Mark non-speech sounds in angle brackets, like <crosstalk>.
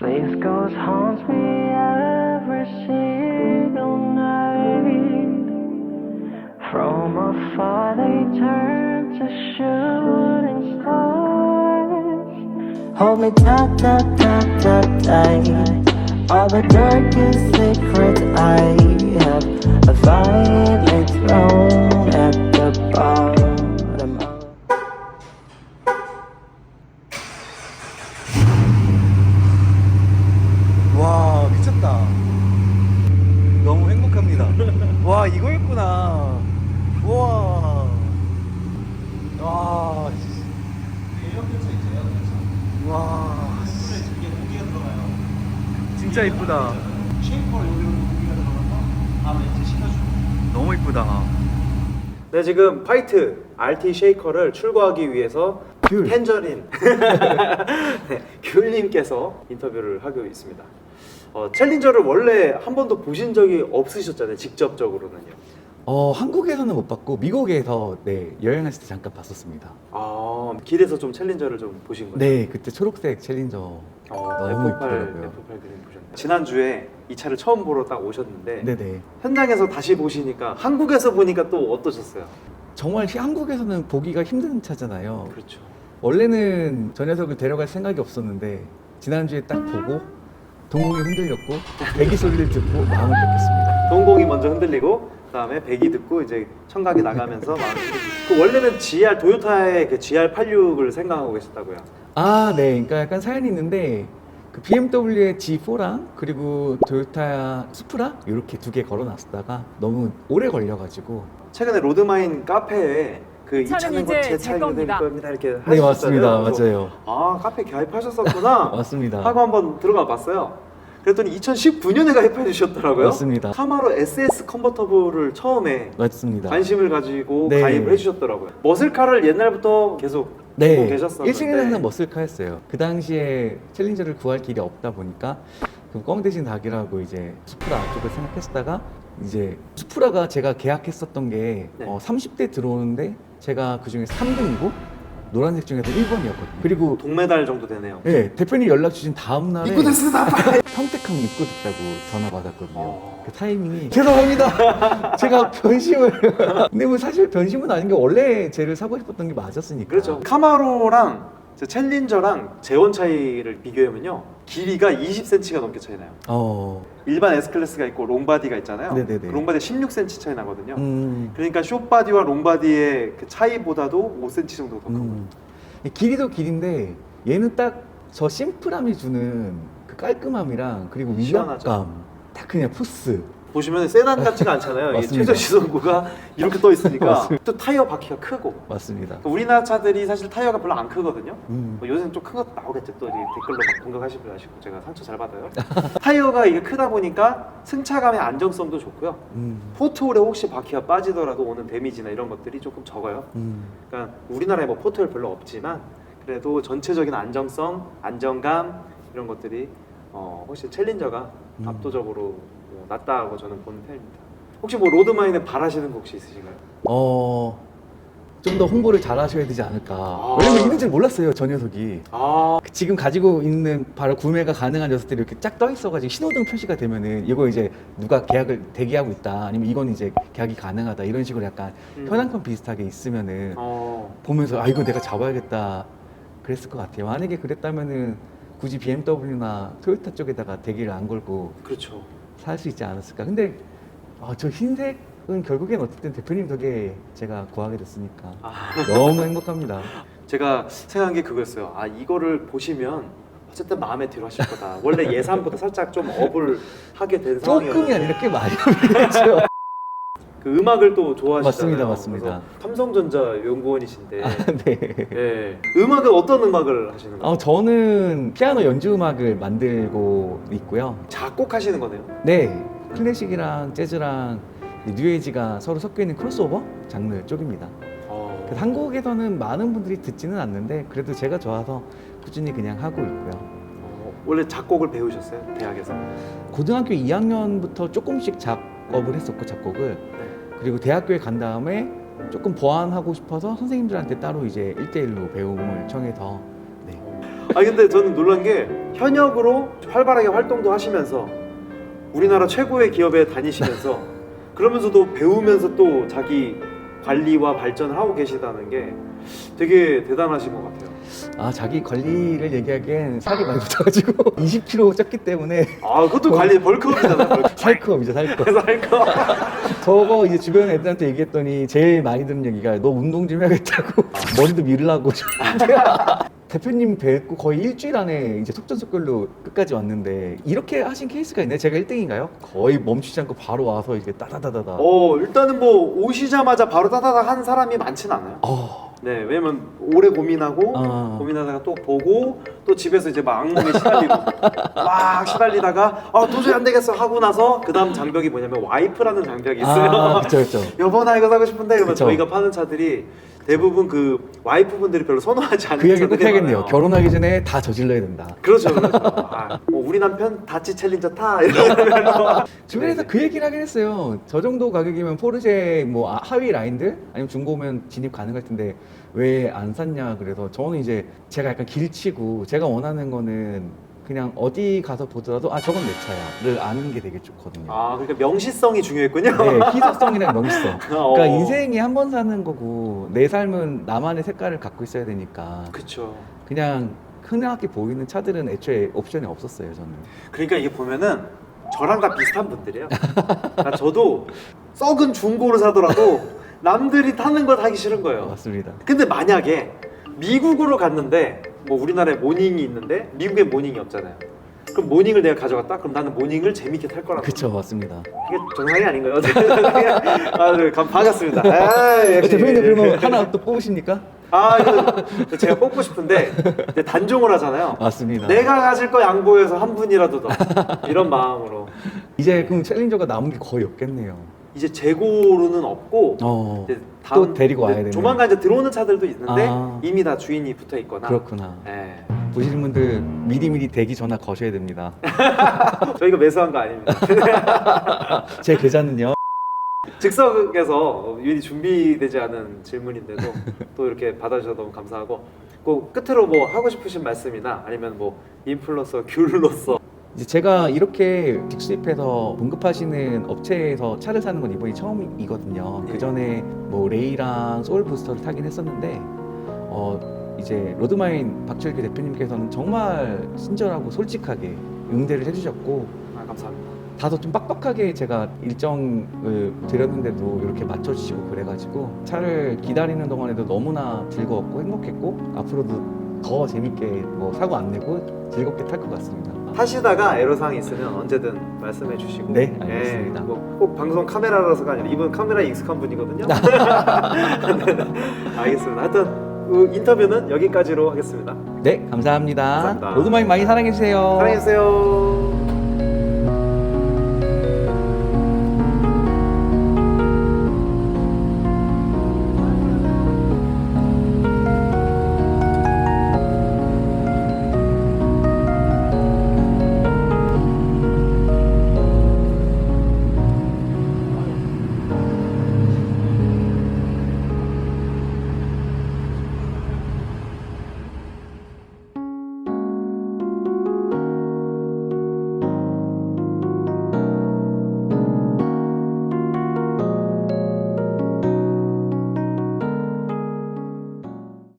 Space ghost haunts me every single night. From afar they turn to shooting stars. Hold me tight, tight, tight, tight, tight. All the darkest secrets I have violently thrown at 너무 행복합니다 <laughs> 와 이거였구나. 우와. 와 씨. 와. 진짜 이쁘다. 너무 이쁘다. 네 지금 파이트 RT 쉐이커를 출고하기 위해서 귤. 텐저린. <laughs> 네, 귤님께서 인터뷰를 하고 있습니다. 어, 챌린저를 원래 한 번도 보신 적이 없으셨잖아요. 직접적으로는요. 어 한국에서는 못 봤고 미국에서 네 여행했을 때 잠깐 봤었습니다. 아 길에서 좀 챌린저를 좀 보신 거예요? 네 그때 초록색 챌린저 어, 너무 F8 이쁘더라고요. F8 그림 보셨나요? 지난 주에 이 차를 처음 보러 딱 오셨는데 네네 현장에서 다시 보시니까 한국에서 보니까 또 어떠셨어요? 정말 히- 한국에서는 보기가 힘든 차잖아요. 그렇죠. 원래는 저 녀석을 데려갈 생각이 없었는데 지난주에 딱 보고 동공이 흔들렸고 배기 소리를 듣고 마음을 뺏겼습니다. 동공이 먼저 흔들리고 그다음에 배기 듣고 이제 청각이 나가면서 마음이 그 원래는 GR 도요타의 그 GR86을 생각하고 계셨다고요. 아, 네. 그러니까 약간 사연이 있는데 그 BMW의 G4랑 그리고 토요타 수프라 이렇게 두 개 걸어놨다가 너무 오래 걸려가지고 최근에 로드마인 카페에 그이 차는 차는 이제 제될 겁니다. 겁니다 이렇게 네 하셨잖아요. 맞습니다, 그래서 맞아요, 아 카페 가입하셨었구나 <laughs> 맞습니다. 하고 한번 들어가 봤어요. 그랬더니 2019년에 가입해 주셨더라고요. 맞습니다. 카마로 SS 컨버터블을 처음에 맞습니다. 관심을 가지고 네. 가입을 해주셨더라고요. 머슬카를 옛날부터 계속 보고 네, 계셨었는데 1층에서는 머슬카였어요. 그 당시에 챌린저를 구할 길이 없다 보니까 그꽝 대신 닭이라고 이제 수프라 쪽을 생각했다가 이제 수프라가 제가 계약했었던 게 네. 어, 30대 들어오는데 제가 그 중에 3등이고 노란색 중에서 1번이었거든요. 그리고 동메달 정도 되네요. 네, 대표님 연락 주신 다음 날에 입고 됐습니다. <laughs> 평택항 입고 됐다고 전화 받았거든요. 어. 그 타이밍이 죄송합니다. <laughs> 제가 변심을 <laughs> 근데 뭐 사실 변심은 아닌 게 원래 쟤를 사고 싶었던 게 맞았으니까. 그렇죠. 카마로랑 저 챌린저랑 재원 차이를 비교하면요. 길이가 20cm가 넘게 차이 나요. 어. 일반 S 클래스가 있고 롱바디가 있잖아요. 네네네. 그 롱바디 16cm 차이 나거든요. 음. 그러니까 숏바디와 롱바디의 그 차이보다도 5cm 정도 더 크고. 음. 길이도 길인데 얘는 딱 저 심플함이 주는 그 깔끔함이랑 그리고 시원하죠. 위압감 딱 그냥 푸스 보시면 세단 같지가 않잖아요. 이 맞습니다. 최저 시선구가 이렇게 떠 있으니까 맞습니다. 또 타이어 바퀴가 크고. 맞습니다. 그 우리나라 차들이 사실 타이어가 별로 안 크거든요. 음. 뭐 요새는 좀 큰 것도 나오겠죠. 또 이제 댓글로 막 공격하시고 하시고 제가 상처 잘 받아요. <laughs> 타이어가 이게 크다 보니까 승차감의 안정성도 좋고요. 음. 포트홀에 혹시 바퀴가 빠지더라도 오는 데미지나 이런 것들이 조금 적어요. 음. 그러니까 우리나라에 뭐 포트홀 별로 없지만 그래도 전체적인 안정성, 안정감 이런 것들이 어, 훨씬 챌린저가 음. 압도적으로 뭐 낫다고 저는 보는 편입니다. 혹시 뭐 로드마인에 바라시는 거 혹시 있으신가요? 어. 좀 더 홍보를 잘 하셔야 되지 않을까. 왜냐면 있는 줄 몰랐어요, 저 녀석이. 아, 지금 가지고 있는 바로 구매가 가능한 녀석들이 이렇게 쫙 떠 있어가지고 신호등 표시가 되면은 이거 이제 누가 계약을 대기하고 있다 아니면 이건 이제 계약이 가능하다 이런 식으로 약간 음. 현황판 비슷하게 있으면은 어, 보면서 아 이거 내가 잡아야겠다 그랬을 것 같아요. 만약에 그랬다면은 굳이 BMW나 토요타 쪽에다가 대기를 안 걸고 그렇죠. 살 수 있지 않았을까. 근데 아, 저 흰색은 결국엔 어쨌든 대표님 덕에 제가 구하게 됐으니까 아, 너무 행복합니다. 제가 생각한 게 그거였어요. 아 이거를 보시면 어쨌든 마음에 들어 하실 거다. 원래 예상보다 살짝 좀 업을 하게 된 <laughs> 상황이었는데 조금이 아니라 꽤 많이 합니다. 그 음악을 또 좋아하시잖아요. 맞습니다, 맞습니다. 그래서 삼성전자 연구원이신데 네. 예. 음악은 어떤 음악을 하시는 거예요? 어, 저는 피아노 연주 음악을 만들고 있고요. 작곡하시는 거네요. 네, 클래식이랑 재즈랑 뉴에이지가 서로 섞여 있는 크로스오버 장르 쪽입니다. 어, 그래서 한국에서는 많은 분들이 듣지는 않는데 그래도 제가 좋아서 꾸준히 그냥 하고 있고요. 어, 원래 작곡을 배우셨어요? 대학에서? 고등학교 2학년부터 조금씩 작업을 했었고 작곡을 네. 그리고 대학교에 간 다음에 조금 보완하고 싶어서 선생님들한테 따로 이제 1대1로 배움을 청해서 네. 아 근데 저는 놀란 게 현역으로 활발하게 활동도 하시면서 우리나라 최고의 기업에 다니시면서 <laughs> 그러면서도 배우면서 또 자기 관리와 발전을 하고 계시다는 게 되게 대단하신 것 같아요. 아 자기 관리를 얘기하기엔 살이 많이 붙어가지고 <laughs> 20kg 쪘기 때문에 아, 그것도 관리 벌크업이잖아. 벌크업. <laughs> 살크업이죠 살크업. <laughs> 그래서 저거 이제 주변 애들한테 얘기했더니 제일 많이 듣는 얘기가 너 운동 좀 해야겠다고 머리도 밀라고 대표님 뵙고 거의 일주일 안에 이제 속전속결로 끝까지 왔는데 이렇게 하신 케이스가 있나요? 제가 1등인가요? 거의 멈추지 않고 바로 와서 이게 따다다다다 어, 일단은 뭐 오시자마자 바로 따다닥 한 사람이 많진 않아요. 어, 네, 왜냐면 오래 고민하고 아. 고민하다가 또 보고 또 집에서 이제 막 악몽에 시달리고 <laughs> 막 시달리다가 아 도저히 안 되겠어 하고 나서 그 다음 장벽이 뭐냐면 와이프라는 장벽이 있어요. 아 그쵸 그쵸 <laughs> 여보 나 이거 사고 싶은데 이러면 그쵸. 저희가 파는 차들이 대부분 그 와이프분들이 별로 선호하지 않는 그 얘기 꼭 해야겠네요. 결혼하기 전에 다 저질러야 된다 그렇죠, <laughs> 그렇죠. 아, 뭐 우리 남편 다치 챌린저 타 <laughs> 이러면서 주변에서 그 얘기를 하긴 했어요. 저 정도 가격이면 포르쉐 뭐 아- 하위 라인들 아니면 중고면 진입 가능할 텐데 왜 안 샀냐 그래서 저는 이제 제가 약간 길치고 제가 원하는 거는 그냥 어디 가서 보더라도 아 저건 내 차야를 아는 게 되게 좋거든요. 아 그러니까 명시성이 중요했군요. 네, 희소성이랑 명시성. <laughs> 어. 그러니까 인생이 한 번 사는 거고 내 삶은 나만의 색깔을 갖고 있어야 되니까 그렇죠. 그냥 흔하게 보이는 차들은 애초에 옵션이 없었어요 저는. 그러니까 이게 보면은 저랑 다 비슷한 분들이에요. 그러니까 저도 썩은 중고를 사더라도 남들이 타는 거 타기 싫은 거예요. 맞습니다. 근데 만약에 미국으로 갔는데 뭐 우리나라에 모닝이 있는데 미국에 모닝이 없잖아요. 그럼 모닝을 내가 가져갔다? 그럼 나는 모닝을 재밌게 탈 거라고. 그쵸 맞습니다. 이게 정상이 아닌가요? <laughs> 아, 네, 감 반갑습니다. 아, 역시. 대표님 그러면 하나 또 뽑으십니까? 아, 이거 제가 뽑고 싶은데 이제 단종을 하잖아요. 맞습니다. 내가 가질 거 양보해서 한 분이라도 더 이런 마음으로 이제 그럼 챌린저가 남은 게 거의 없겠네요. 이제 재고로는 없고 어. 이제 또 데리고 와야 되네. 조만간 이제 들어오는 차들도 있는데 아. 이미 다 주인이 붙어 있거나 그렇구나. 예. 보시는 분들 미리미리 대기 전화 거셔야 됩니다. <laughs> 저희가 매수한 거 아닙니다. <laughs> 제 계좌는요. 즉석에서 미리 준비되지 않은 질문인데도 <laughs> 또 이렇게 받아주셔서 너무 감사하고 그 끝으로 뭐 하고 싶으신 말씀이나 아니면 뭐 인플루언서 귤로서 이제 제가 이렇게 직수입해서 공급하시는 업체에서 차를 사는 건 이번이 처음이거든요. 예. 그 전에 뭐 레이랑 소울 부스터를 타긴 했었는데 어 이제 로드마인 박철규 대표님께서는 정말 친절하고 솔직하게 응대를 해주셨고 아, 감사합니다. 다소 좀 빡빡하게 제가 일정을 드렸는데도 이렇게 맞춰주시고 그래가지고 차를 기다리는 동안에도 너무나 즐거웠고 행복했고 앞으로도 더 재밌게 뭐 사고 안 내고 즐겁게 탈 것 같습니다. 타시다가 애로사항 있으면 언제든 말씀해 주시고 네, 알겠습니다. 예, 뭐꼭 방송 카메라라서가 아니라 이분 카메라에 익숙한 분이거든요. <laughs> 알겠습니다. 하여튼 그 인터뷰는 여기까지로 하겠습니다. 네, 감사합니다. 감사합니다. 로드마인 많이 사랑해주세요. 사랑해주세요.